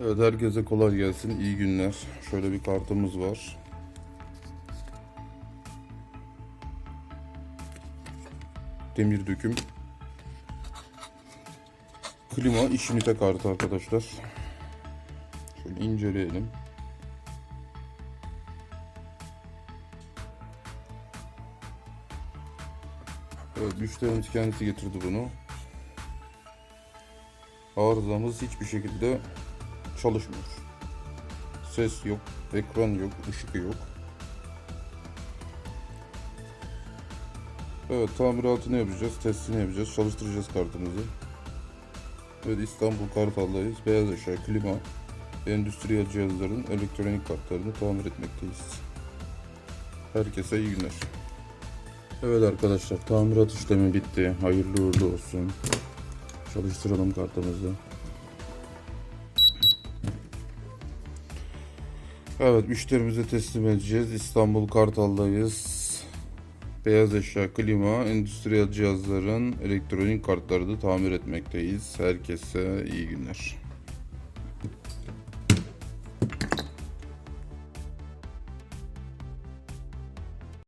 Evet herkese kolay gelsin. İyi günler. Şöyle bir kartımız var. Demir döküm. Klima iş ünite kartı arkadaşlar. Şöyle inceleyelim. Evet müşterimiz kendisi getirdi bunu. Arızamız hiçbir şekilde çalışmıyor. Ses yok, ekran yok, ışık yok. Evet tamiratını yapacağız, testini yapacağız, çalıştıracağız kartımızı. Evet İstanbul Kartal'dayız. Beyaz eşya, klima, endüstriyel cihazların elektronik kartlarını tamir etmekteyiz. Herkese iyi günler. Evet arkadaşlar tamirat işlemi bitti. Hayırlı uğurlu olsun. Çalıştıralım kartımızı. Evet müşterimize teslim edeceğiz. İstanbul Kartal'dayız. Beyaz eşya, klima, endüstriyel cihazların elektronik kartlarını tamir etmekteyiz. Herkese iyi günler.